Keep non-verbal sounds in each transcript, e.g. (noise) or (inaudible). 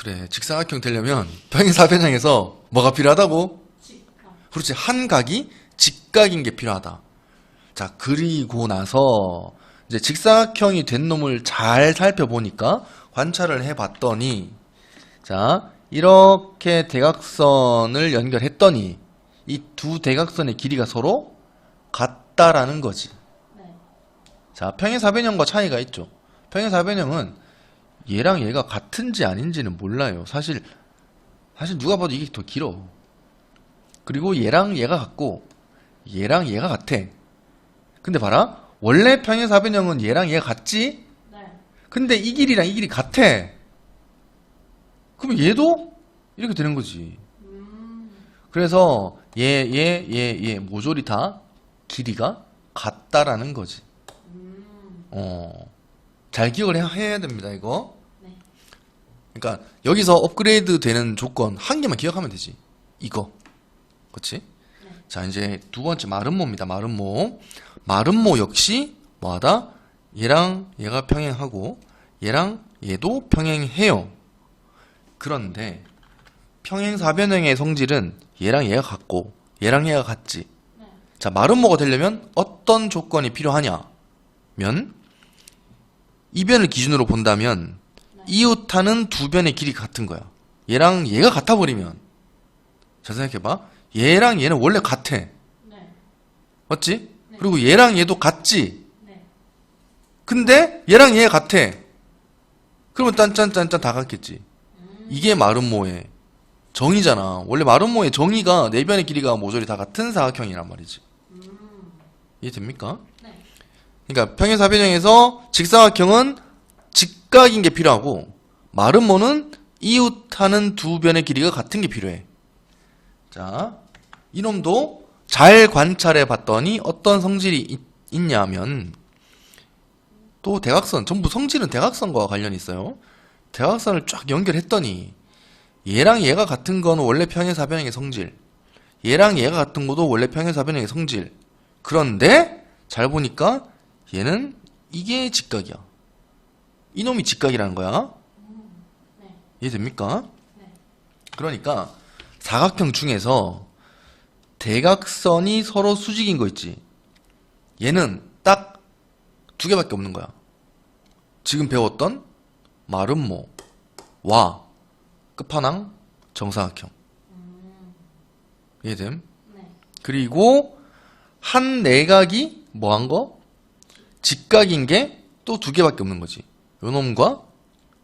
그래 직사각형 되려면 평행사변형에서 뭐가 필요하다고? 직각. 그렇지 한 각이 직각인 게 필요하다. 자 그리고 나서 이제 직사각형이 된 놈을 잘 살펴보니까 관찰을 해봤더니 자 이렇게 대각선을 연결했더니 이 두 대각선의 길이가 서로 같다라는 거지. 네. 자 평행사변형과 차이가 있죠. 평행사변형은 얘랑 얘가 같은지 아닌지는 몰라요. 사실 사실 누가 봐도 이게 더 길어. 그리고 얘랑 얘가 같고 얘랑 얘가 같아. 근데 봐라. 원래 평행사변형은 얘랑 얘가 같지? 네. 근데 이 길이랑 이 길이 같아. 그럼 얘도 이렇게 되는 거지. 음. 그래서 얘, 얘, 얘, 얘 모조리 다 길이가 같다라는 거지. 음. 어. 잘 기억을 해야, 됩니다, 이거. 네. 그러니까 여기서 업그레이드 되는 조건 한 개만 기억하면 되지. 이거. 그렇지? 네. 자, 이제 두 번째 마름모입니다. 마름모. 마름모 역시 뭐하다? 얘랑 얘가 평행하고 얘랑 얘도 평행해요. 그런데 평행사변형의 성질은 얘랑 얘가 같고 얘랑 얘가 같지. 네. 자, 마름모가 되려면 어떤 조건이 필요하냐? 면 이변을 기준으로 본다면 네. 이웃하는 두 변의 길이 같은 거야. 얘랑 얘가 같아 버리면 잘 생각해봐. 얘랑 얘는 원래 같아. 네. 맞지? 네. 그리고 얘랑 얘도 같지. 네. 근데 얘랑 얘 같아. 그러면 짠짠짠짠 다 같겠지. 음. 이게 마름모의 정의잖아. 원래 마름모의 정의가 네 변의 길이가 모조리 다 같은 사각형이란 말이지. 음. 이해 됩니까? 네. 그러니까 평행 사변형에서 직사각형은 직각인 게 필요하고 마름모는 이웃하는 두 변의 길이가 같은 게 필요해. 자, 이놈도 잘 관찰해 봤더니 어떤 성질이 있, 있냐면 또 대각선 전부 성질은 대각선과 관련이 있어요. 대각선을 쫙 연결했더니 얘랑 얘가 같은 거는 원래 평행사변형의 성질. 얘랑 얘가 같은 것도 원래 평행사변형의 성질. 그런데 잘 보니까 얘는 이게 직각이야. 이놈이 직각이라는 거야. 네. 이해됩니까? 네. 그러니까 사각형 중에서 대각선이 서로 수직인 거 있지. 얘는 딱 두 개밖에 없는 거야. 지금 배웠던 마름모 와 끝판왕 정사각형. 이해됨? 네. 그리고 한 내각이 뭐 한 거? 직각인 게 또 두 개밖에 없는 거지. 요 놈과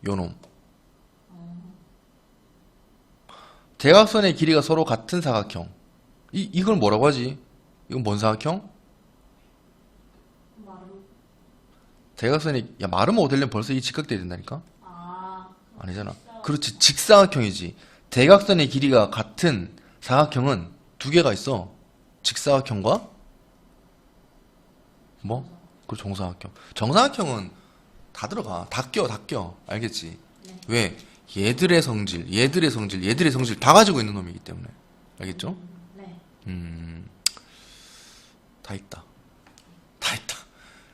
요 놈. 대각선의 길이가 서로 같은 사각형. 이, 이걸 뭐라고 하지? 이건 뭔 사각형? 마름. 대각선이, 야, 마름모 되려면 벌써 이 직각돼야 된다니까? 아. 아니잖아. 그렇지. 직사각형이지. 대각선의 길이가 같은 사각형은 두 개가 있어. 직사각형과 뭐? 그 정사각형. 정사각형은 다 들어가. 다 껴, 다 껴. 알겠지? 네. 왜? 얘들의 성질, 얘들의 성질, 얘들의 성질 다 가지고 있는 놈이기 때문에. 알겠죠? 음. 네. 음, 다 있다. 다 있다.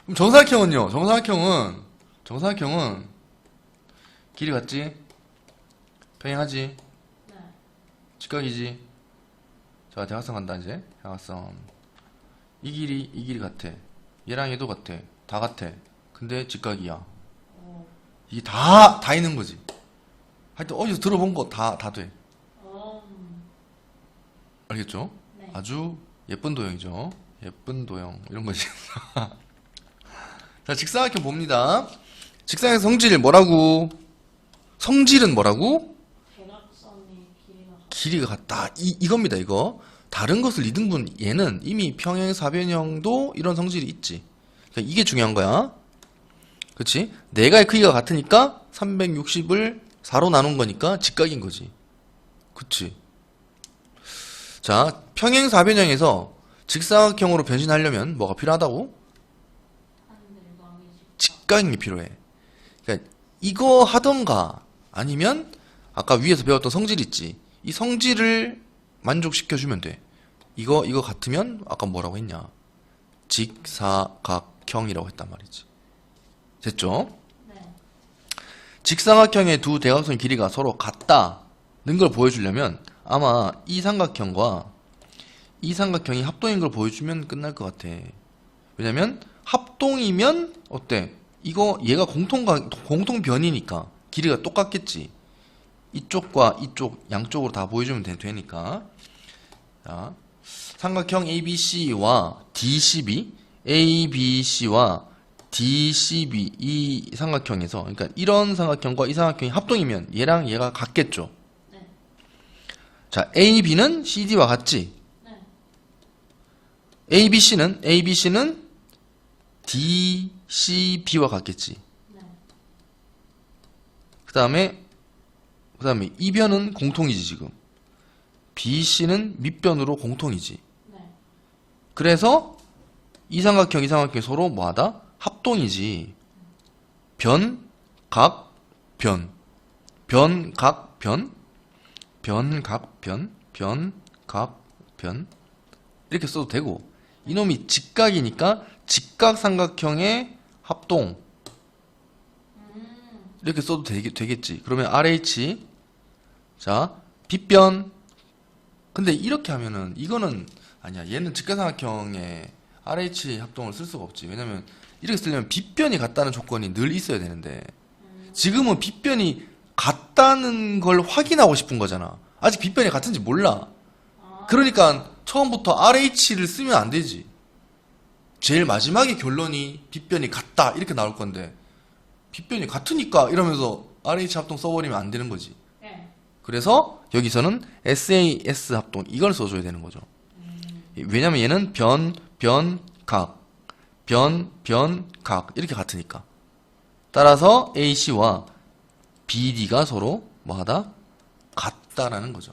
그럼 정사각형은요? 정사각형은, 정사각형은 길이 같지? 평행하지? 네. 직각이지? 자, 대각선 간다, 이제. 대각선. 이 길이, 이 길이 같아. 얘랑 얘도 같아. 다 같아. 근데 직각이야. 어. 이게 다, 다 있는 거지. 하여튼 어디서 들어본 거 다, 다 돼. 어. 음. 알겠죠? 네. 아주 예쁜 도형이죠. 예쁜 도형. 이런 거지. (laughs) 자, 직사각형 봅니다. 직사각형 성질 뭐라고? 성질은 뭐라고? 대각선의 길이가 같- 길이가 같다. 이, 이겁니다, 이거. 다른 것을 이등분, 얘는 이미 평행 사변형도 이런 성질이 있지. 그러니까 이게 중요한 거야. 그치? 내가의 크기가 같으니까 360을 4로 나눈 거니까 직각인 거지. 그치? 자, 평행 사변형에서 직사각형으로 변신하려면 뭐가 필요하다고? 한 내각의 직각. 직각인 게 필요해. 그러니까 이거 하던가 아니면 아까 위에서 배웠던 성질 있지. 이 성질을 만족시켜주면 돼. 이거 이거 같으면 아까 뭐라고 했냐? 직사각형이라고 했단 말이지. 됐죠? 네. 직사각형의 두 대각선 길이가 서로 같다는 걸 보여주려면 아마 이 삼각형과 이 삼각형이 합동인 걸 보여주면 끝날 것 같아. 왜냐면 합동이면 어때? 이거 얘가 공통가 공통변이니까 길이가 똑같겠지. 이쪽과 이쪽 양쪽으로 다 보여주면 되, 되니까. 자, 삼각형 ABC와 D12, ABC와 D12 이 삼각형에서 그러니까 이런 삼각형과 이 삼각형이 합동이면 얘랑 얘가 같겠죠. 네. 자, AB는 CD와 같지. 네. ABC는 ABC는 DCB와 같겠지. 네. 그 다음에 그 다음에 이변은 공통이지 지금. BC는 밑변으로 공통이지. 네. 그래서 이 삼각형, 이 삼각형이 서로 뭐하다? 합동이지. 변, 각, 변. 변, 각, 변. 변, 각, 변. 변, 각, 변. 이렇게 써도 되고. 이놈이 직각이니까 직각 삼각형의 합동. 음. 이렇게 써도 되겠, 되겠지. 그러면 RH. 자, 빗변. 근데 이렇게 하면은 이거는 아니야. 얘는 직각삼각형의 RH 합동을 쓸 수가 없지. 왜냐면 이렇게 쓰려면 빗변이 같다는 조건이 늘 있어야 되는데 지금은 빗변이 같다는 걸 확인하고 싶은 거잖아. 아직 빗변이 같은지 몰라. 아. 그러니까 처음부터 RH를 쓰면 안 되지. 제일 마지막에 결론이 빗변이 같다 이렇게 나올 건데 빗변이 같으니까 이러면서 RH 합동 써버리면 안 되는 거지. 네. 그래서 여기서는 SAS 합동 이걸 써줘야 되는 거죠. 왜냐면 얘는 변, 변, 각, 변, 변, 각 이렇게 같으니까. 따라서 AC와 BD가 서로 뭐하다? 같다라는 거죠.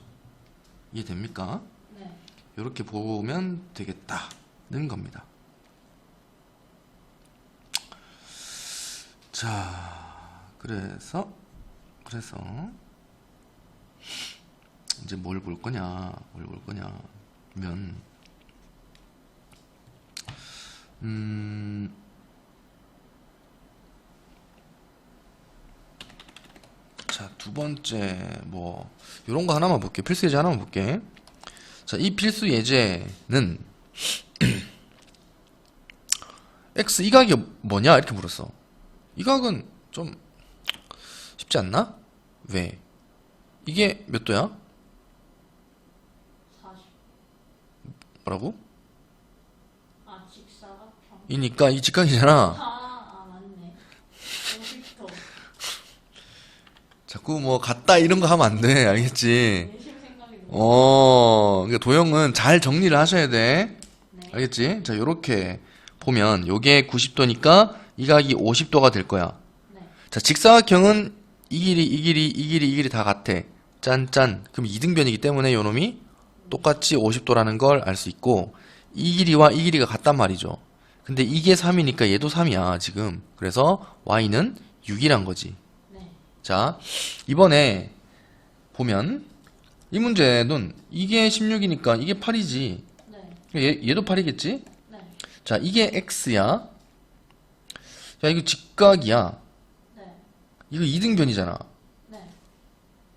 이해됩니까? 네. 이렇게 보면 되겠다는 겁니다. 자, 그래서 그래서 이제 뭘 볼 거냐, 뭘 볼 거냐면 음. 자, 두 번째 뭐 요런 거 하나만 볼게. 필수 예제 하나만 볼게. 자, 이 필수 예제는 (clears throat) x 이 각이 뭐냐 이렇게 물었어. 이 각은 좀 쉽지 않나? 왜? 이게 몇 도야? 40. 뭐라고? 아, 직사각형. 이니까 이 직각이잖아. 아, 아, 맞네. 50도. 자꾸 뭐 같다 이런 거 하면 안 돼. 알겠지? 내심 생각이 너무. 어, 그러니까 도형은 잘 정리를 하셔야 돼. 네. 알겠지? 자, 요렇게 보면 요게 90도니까 이 각이 50도가 될 거야. 네. 자, 직사각형은 이 길이, 이 길이, 이 길이, 이 길이 다 같아. 짠, 짠. 그럼 이등변이기 때문에 요 놈이 똑같이 50도라는 걸 알 수 있고, 이 길이와 이 길이가 같단 말이죠. 근데 이게 3이니까 얘도 3이야, 지금. 그래서 y는 6이란 거지. 네. 자, 이번에 보면, 이 문제는 이게 16이니까 이게 8이지. 네. 얘, 얘도 8이겠지? 네. 자, 이게 x야. 자, 이거 직각이야. 네. 이거 이등변이잖아.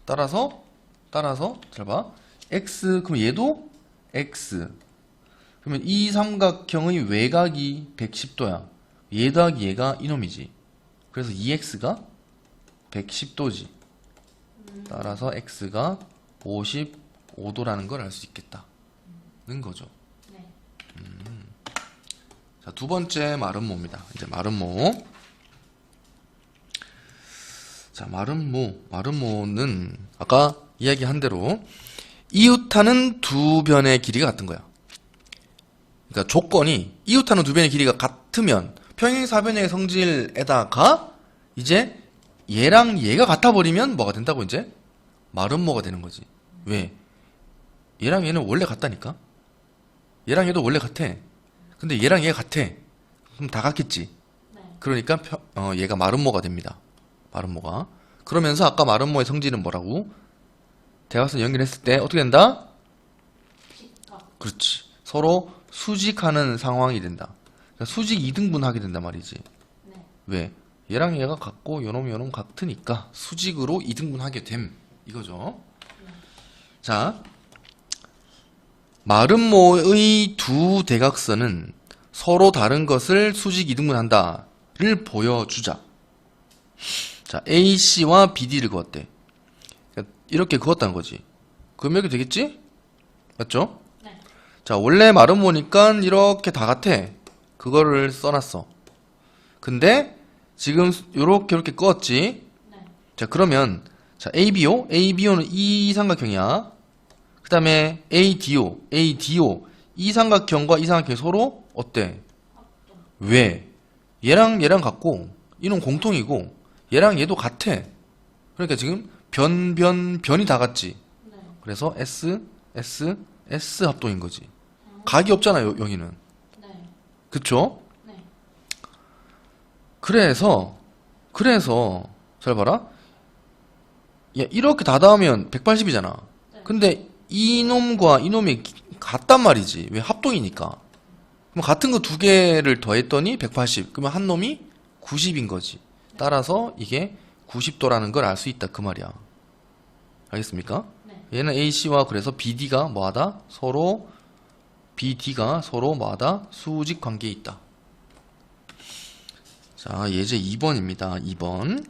네. 따라서 따라서 잘 봐. x 그럼 얘도 x. 그러면 이 삼각형의 외곽이 110도야. 얘 더하기 얘가 이놈이지. 그래서 2x가 110도지. 따라서 x가 55도라는 걸 알 수 있겠다 는 거죠. 네. 자, 두 번째 마름모입니다. 이제 마름모. 자, 마름모. 마름모는 아까 이야기한 대로 이웃하는 두 변의 길이가 같은 거야. 그러니까 조건이 이웃하는 두 변의 길이가 같으면 평행사변의 성질에다가 이제 얘랑 얘가 같아 버리면 뭐가 된다고 이제 마름모가 되는 거지. 왜? 얘랑 얘는 원래 같다니까. 얘랑 얘도 원래 같아. 근데 얘랑 얘가 같아. 그럼 다 같겠지. 네. 그러니까 펴- 어, 얘가 마름모가 됩니다. 마름모가. 그러면서 아까 마름모의 성질은 뭐라고? 대각선 연결했을 때 어떻게 된다? 그렇지. 서로 수직하는 상황이 된다. 그러니까 수직 이등분 하게 된단 말이지. 네. 왜? 얘랑 얘가 같고 요놈 요놈 같으니까 수직으로 이등분 하게 됨 이거죠. 자, 마름모의 두 대각선은 서로 다른 것을 수직 이등분한다를 보여주자. 자, AC와 BD를 그었대. 그러니까 이렇게 그었다는 거지. 그럼 이렇게 되겠지? 맞죠? 네. 자, 원래 마름모니까 이렇게 다 같아. 그거를 써놨어. 근데 지금 요렇게 이렇게 껐지. 네. 자, 그러면 자, ABO, ABO는 이 삼각형이야. 그 다음에 ADO, ADO 이 삼각형과 이 삼각형이 서로 어때? 합동. 왜? 얘랑 얘랑 같고 이놈 공통이고 얘랑 얘도 같아. 그러니까 지금 변, 변, 변이 다 같지. 네. 그래서 S, S, S 합동인 거지. 각이 없잖아요, 여기는. 네. 그쵸? 네. 그래서, 그래서, 잘 봐라. 야, 이렇게 다 닿으면 180이잖아. 네. 근데 이놈과 이놈이 기- 같단 말이지. 왜 합동이니까. 그럼 같은 거 두 개를 더했더니 180. 그러면 한 놈이 90인 거지. 따라서 이게 90도라는 걸 알 수 있다. 그 말이야. 알겠습니까? 네. 얘는 AC와 그래서 BD가 뭐하다? 서로 BD가 서로 뭐하다? 수직 관계에 있다. 자, 예제 2번입니다. 2번.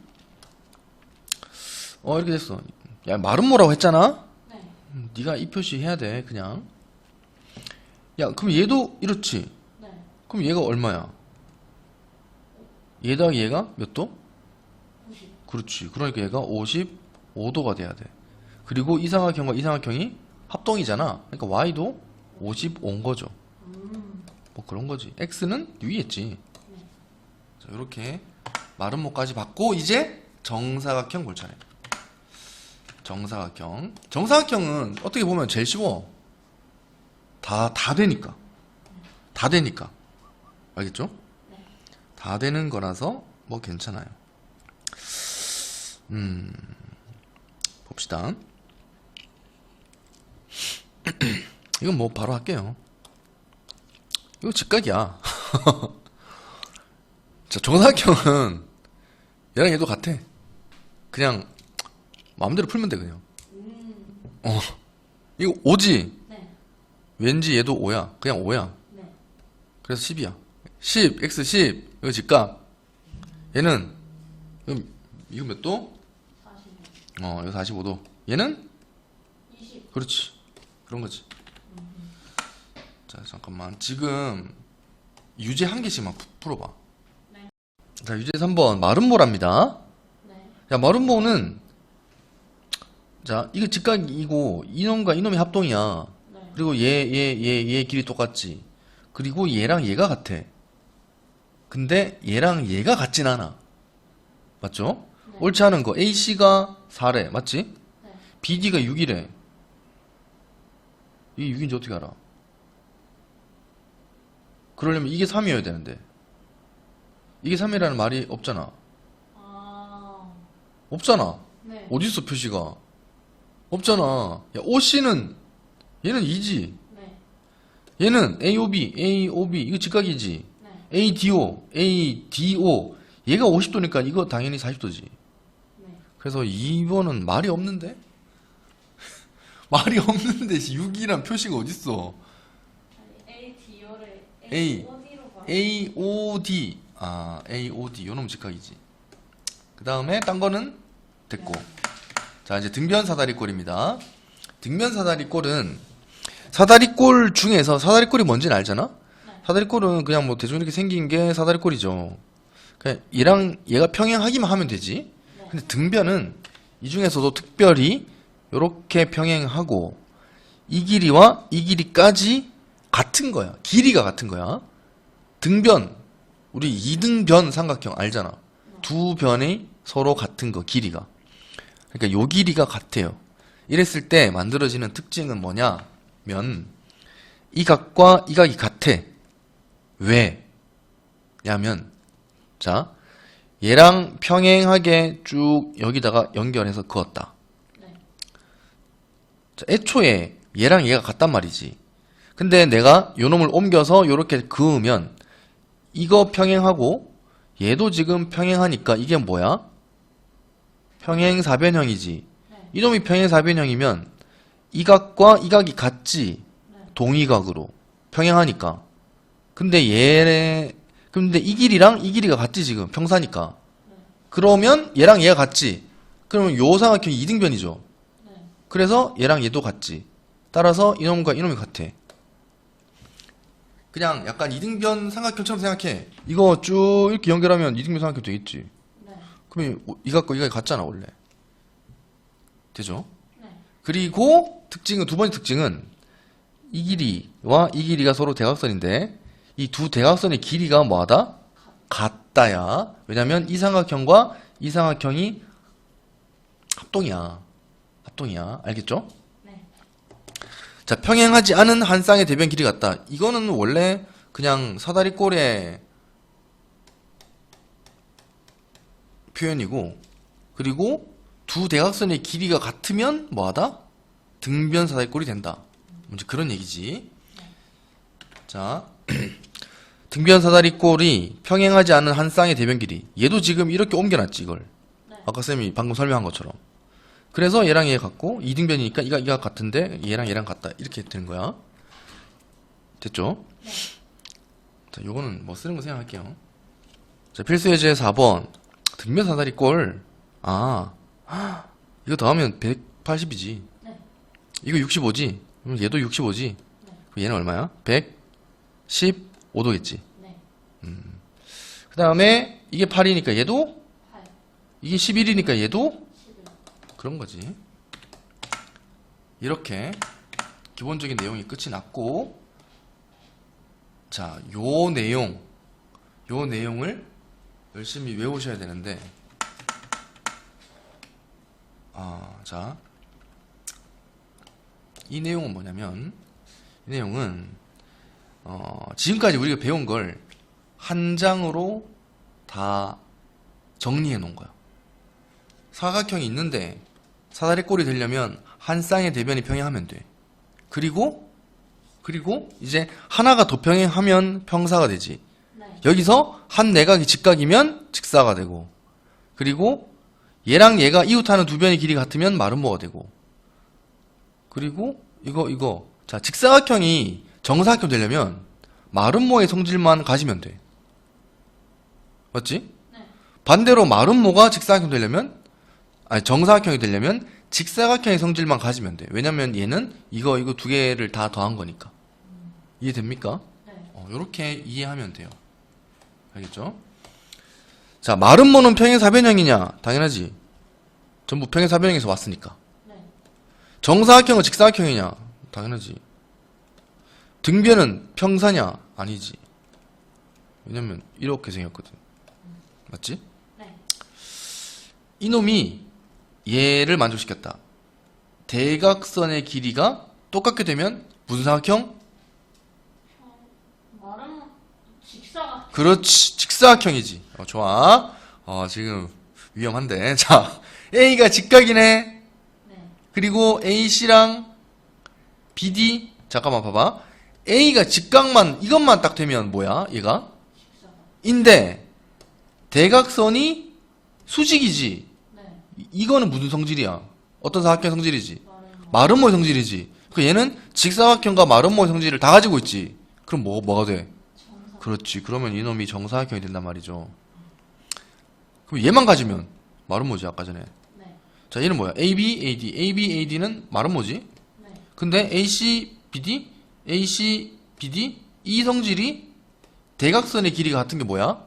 어, 이렇게 됐어. 야, 말은 뭐라고 했잖아? 네. 음, 네가 이 표시 해야 돼, 그냥. 야, 그럼 얘도 이렇지. 네. 그럼 얘가 얼마야? 얘 더하기 얘가 몇 도? 90. 그렇지. 그러니까 얘가 55도가 돼야 돼. 그리고 이삼각형과 이삼각형이 합동이잖아. 그러니까 y도 55인 거죠. 음. 뭐 그런 거지. x는 위에 있지. 네. 자, 이렇게 마름모까지 받고 이제 정사각형 볼 차례. 정사각형. 정사각형은 어떻게 보면 제일 쉬워. 다, 다 되니까. 다 되니까. 알겠죠? 네. 다 되는 거라서 뭐 괜찮아요. 음, 봅시다. (clears throat) 이건 뭐 바로 할게요. 이거 직각이야. (laughs) 자, 정사각형은 얘랑 얘도 같아. 그냥 마음대로 풀면 돼 그냥. 음. 어, 이거 5지. 네. 왠지 얘도 5야. 그냥 5야. 네. 그래서 10이야. 10, x 10. 이거 직각. 얘는 이거, 몇 도? 45. 어, 이거 45도. 얘는 20. 그렇지. 그런 거지. 자, 잠깐만. 지금 유제 한 개씩만 푸- 풀어봐. 네. 자, 유제 3번 마름모랍니다. 네. 야, 마름모는 자, 이거 직각이고 이놈과 이놈이 합동이야. 네. 그리고 얘, 얘, 얘, 얘 길이 똑같지. 그리고 얘랑 얘가 같아. 근데 얘랑 얘가 같진 않아. 맞죠? 네. 옳지 않은 거. AC가 4래. 맞지? 네. BD가 6이래. 이게 6인지 어떻게 알아? 그러려면 이게 3이어야 되는데. 이게 3이라는 말이 없잖아. 아. 없잖아. 네. 어딨어, 표시가? 없잖아. 야, OC는, 얘는 2지. 네. 얘는 AOB, AOB, 이거 직각이지. 네. ADO, ADO. 얘가 50도니까 이거 당연히 40도지. 네. 그래서 2번은 말이 없는데? (laughs) 말이 없는데 6이란 표시가 어딨어? A, D를 A. 어디로 봐? AOD. 아, AOD. 요놈 직각이지. 그 다음에 딴 거는 됐고. 자, 이제 등변 사다리꼴입니다. 등변 사다리꼴은 사다리꼴 중에서 사다리꼴이 뭔지는 알잖아? 네. 사다리꼴은 그냥 뭐 대충 이렇게 생긴 게 사다리꼴이죠. 얘랑 얘가 평행하기만 하면 되지. 네. 근데 등변은 이 중에서도 특별히 이렇게 평행하고 이 길이와 이 길이까지 같은 거야. 길이가 같은 거야. 등변 우리 이등변 삼각형 알잖아. 두 변이 서로 같은 거 길이가. 그러니까 요 길이가 같아요. 이랬을 때 만들어지는 특징은 뭐냐면 이 각과 이 각이 같아. 왜? 냐면 자 얘랑 평행하게 쭉 여기다가 연결해서 그었다. 네. 자, 애초에 얘랑 얘가 같단 말이지. 근데 내가 요 놈을 옮겨서 요렇게 그으면 이거 평행하고 얘도 지금 평행하니까 이게 뭐야? 평행사변형이지. 네. 이놈이 평행사변형이면 이 각과 이 각이 같지. 네. 동의각으로. 평행하니까. 근데 얘, 근데 이 길이랑 이 길이가 같지, 지금. 평사니까. 그러면 얘랑 얘가 같지. 그러면 요 삼각형이 이등변이죠. 네. 그래서 얘랑 얘도 같지. 따라서 이놈과 이놈이 같아. 그냥 약간 이등변 삼각형처럼 생각해. 이거 쭉 이렇게 연결하면 이등변 삼각형 되겠지. 네. 그러면 이 각과 이 각이 같잖아, 원래. 되죠? 네. 그리고 특징은 두 번째 특징은 이 길이와 이 길이가 서로 대각선인데 이 두 대각선의 길이가 뭐하다? 같다야. 왜냐면 이 삼각형과 이 삼각형이 합동이야. 합동이야. 알겠죠? 네. 자, 평행하지 않은 한 쌍의 대변 길이 같다. 이거는 원래 그냥 사다리꼴의 표현이고, 그리고 두 대각선의 길이가 같으면 뭐하다? 등변 사다리꼴이 된다. 먼저 그런 얘기지. 자, (clears throat) 등변 사다리 꼴이 평행하지 않은 한 쌍의 대변 길이. 얘도 지금 이렇게 옮겨놨지, 이걸. 네. 아까 쌤이 방금 설명한 것처럼. 그래서 얘랑 얘 같고 이등변이니까 이가 이가 같은데 얘랑 얘랑 같다 이렇게 되는 거야. 됐죠? 네. 자, 요거는 뭐 쓰는 거 생각할게요. 자, 필수 예제 4번 등변 사다리 꼴. 아, (gasps) 이거 더하면 180이지. 네. 이거 65지. 그럼 얘도 65지. 그럼 얘는 얼마야? 115도겠지. 네. 그 다음에 이게 8이니까 얘도 8. 이게 11이니까 얘도 11. 그런 거지. 이렇게 기본적인 내용이 끝이 났고, 자, 요 내용, 요 내용을 열심히 외우셔야 되는데, 아, 자, 이 내용은 뭐냐면, 이 내용은, 어, 지금까지 우리가 배운 걸 한 장으로 다 정리해 놓은 거야. 사각형이 있는데 사다리꼴이 되려면 한 쌍의 대변이 평행하면 돼. 그리고 그리고 이제 하나가 더 평행하면 평사가 되지. 네. 여기서 한 내각이 직각이면 직사가 되고 그리고 얘랑 얘가 이웃하는 두 변의 길이 같으면 마름모가 되고 그리고 이거 이거 자 직사각형이 정사각형 되려면 마름모의 성질만 가지면 돼. 맞지? 네. 반대로 마름모가 직사각형 되려면 아니 정사각형이 되려면 직사각형의 성질만 가지면 돼. 왜냐면 얘는 이거 이거 두 개를 다 더한 거니까. 이해됩니까? 네. 어, 요렇게 이해하면 돼요. 알겠죠? 자, 마름모는 평행사변형이냐? 당연하지. 전부 평행사변형에서 왔으니까. 네. 정사각형은 직사각형이냐? 당연하지. 등변은 평사냐? 아니지. 왜냐면 이렇게 생겼거든. 맞지? 네. 이놈이 얘를 만족시켰다. 대각선의 길이가 똑같게 되면 무슨 사각형? 말은 직사각. 그렇지. 직사각형이지. 어, 좋아. 어, 지금 위험한데. (laughs) 자, A가 직각이네. 네. 그리고 AC랑 BD. 잠깐만 봐봐. A가 직각만, 이것만 딱 되면 뭐야? 얘가? 인데, 대각선이 수직이지. 네. 이- 이거는 무슨 성질이야? 어떤 사각형 성질이지? 마름모의 성질이지. 그 얘는 직사각형과 마름모의 성질을 다 가지고 있지. 그럼 뭐, 뭐가 돼? 정사. 그렇지. 그러면 이놈이 정사각형이 된단 말이죠. 그럼 얘만 가지면 마름모지 아까 전에. 네. 자, 얘는 뭐야? AB, AD. AB, AD는 마름모지. 네. 근데 AC, BD, AC, BD 이 성질이 대각선의 길이가 같은 게 뭐야?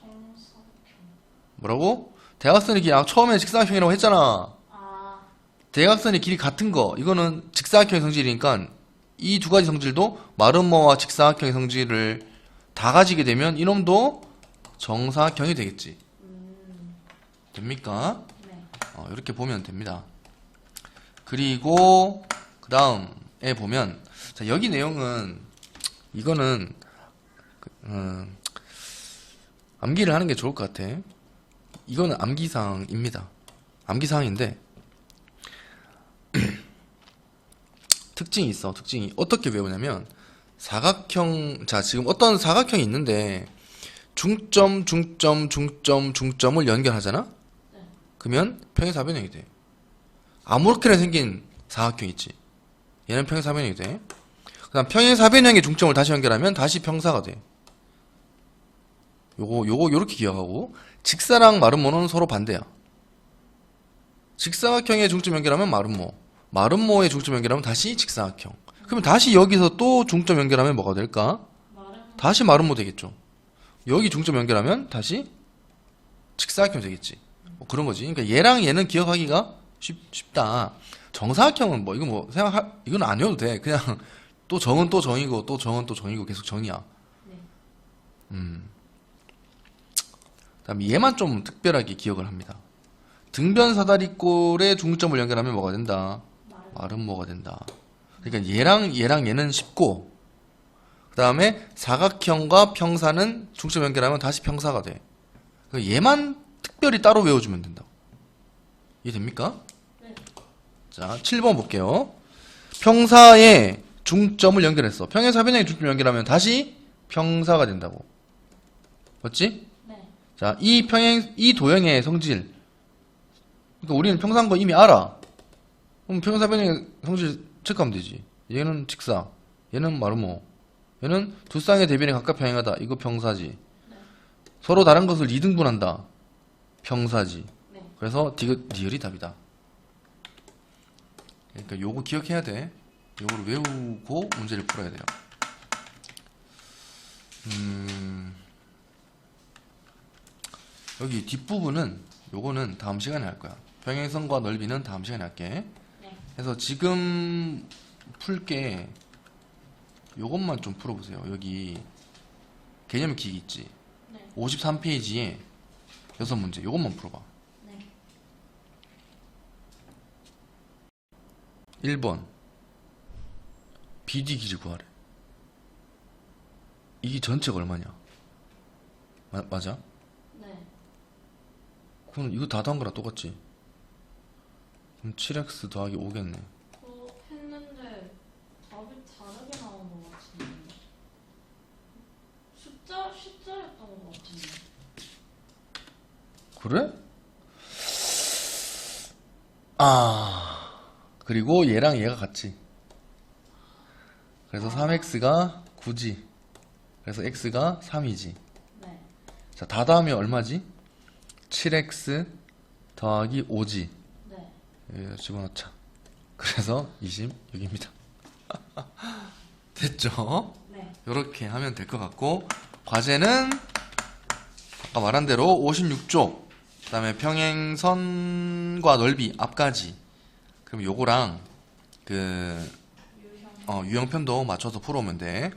정사각. 뭐라고? 대각선의 길이 아 처음에 직사각형이라고 했잖아. 아. 대각선의 길이 같은 거 이거는 직사각형의 성질이니까 이 두 가지 성질도 마름모와 직사각형의 성질을 다 가지게 되면 이놈도 정사각형이 되겠지. 음. 됩니까? 네. 어, 이렇게 보면 됩니다. 그리고 그 다음 에 보면 자 여기 내용은 이거는 그, 음, 암기를 하는 게 좋을 것 같아. 이거는 암기사항입니다. 암기사항인데 (clears throat) 특징이 있어. 특징이 어떻게 외우냐면 사각형 자 지금 어떤 사각형이 있는데 중점, 중점, 중점, 중점을 연결하잖아? 네. 그러면 평행사변형이 돼. 아무렇게나 생긴 사각형 있지. 얘는 평행사변형이 돼. 그 다음 평행사변형의 중점을 다시 연결하면 다시 평사가 돼. 요거, 요거, 요렇게 기억하고. 직사랑 마름모는 서로 반대야. 직사각형의 중점 연결하면 마름모. 마름모의 중점 연결하면 다시 직사각형. 그러면 다시 여기서 또 중점 연결하면 뭐가 될까? 다시 마름모 되겠죠. 여기 중점 연결하면 다시 직사각형 되겠지. 뭐 그런 거지. 그러니까 얘랑 얘는 기억하기가 쉽, 쉽다. 정사각형은 뭐 이거 뭐 생각할 이건 안 외워도 돼. 그냥 (laughs) 또 정은 또 정이고 또 정은 또 정이고 계속 정이야. 네. 음. 그다음에 얘만 좀 특별하게 기억을 합니다. 등변 사다리꼴의 중점을 연결하면 뭐가 된다? 말은 마름모가 된다. 그러니까 얘랑 얘랑 얘는 쉽고 그 다음에 사각형과 평사는 중점 연결하면 다시 평사가 돼. 그러니까 얘만 특별히 따로 외워주면 된다. 이해됩니까? 네. 자, 7번 볼게요. 평사에 중점을 연결했어. 평행사 변형에 중점 연결하면 다시 평사가 된다고. 맞지? 네. 자, 이 평행, 이 도형의 성질. 그러니까 우리는 평사인 거 이미 알아. 그럼 평행사 변형의 성질 체크하면 되지. 얘는 직사, 얘는 마르모, 얘는 두 쌍의 대변에 각각 평행하다. 이거 평사지. 서로 다른 것을 이등분한다. 평사지. 네. 그래서 디귿, 리을이 답이다. 그러니까 요거 기억해야 돼. 요거를 외우고 문제를 풀어야 돼요. 음, 여기 뒷부분은 요거는 다음 시간에 할 거야. 평행선과 넓이는 다음 시간에 할게. 네. 그래서 지금 풀게 요것만 좀 풀어보세요. 여기 개념 기기 있지. 네. 53페이지에 여섯 문제. 요것만 풀어봐. 네. 1번 BD 길이 구하래 이게 전체가 얼마냐 마- 맞아? 네. 그럼 이거 다 더한 거랑 똑같지 그럼 7x 더하기 5겠네 그거 했는데 답이 다르게 나온 것 같은데. 숫자 숫자였던 것 같은데. 그래? 아 그리고 얘랑 얘가 같지 그래서 3x가 9지 그래서 x가 3이지 네. 자 다 더하면 얼마지? 7x 더하기 5지 네. 여기다 집어넣자. 그래서 26입니다. (laughs) 됐죠? 네. 이렇게 하면 될 것 같고 과제는 아까 말한 대로 56쪽 그 다음에 평행선과 넓이 앞까지 그럼 요거랑 그. 어, 유형편도 맞춰서 풀어오면 돼.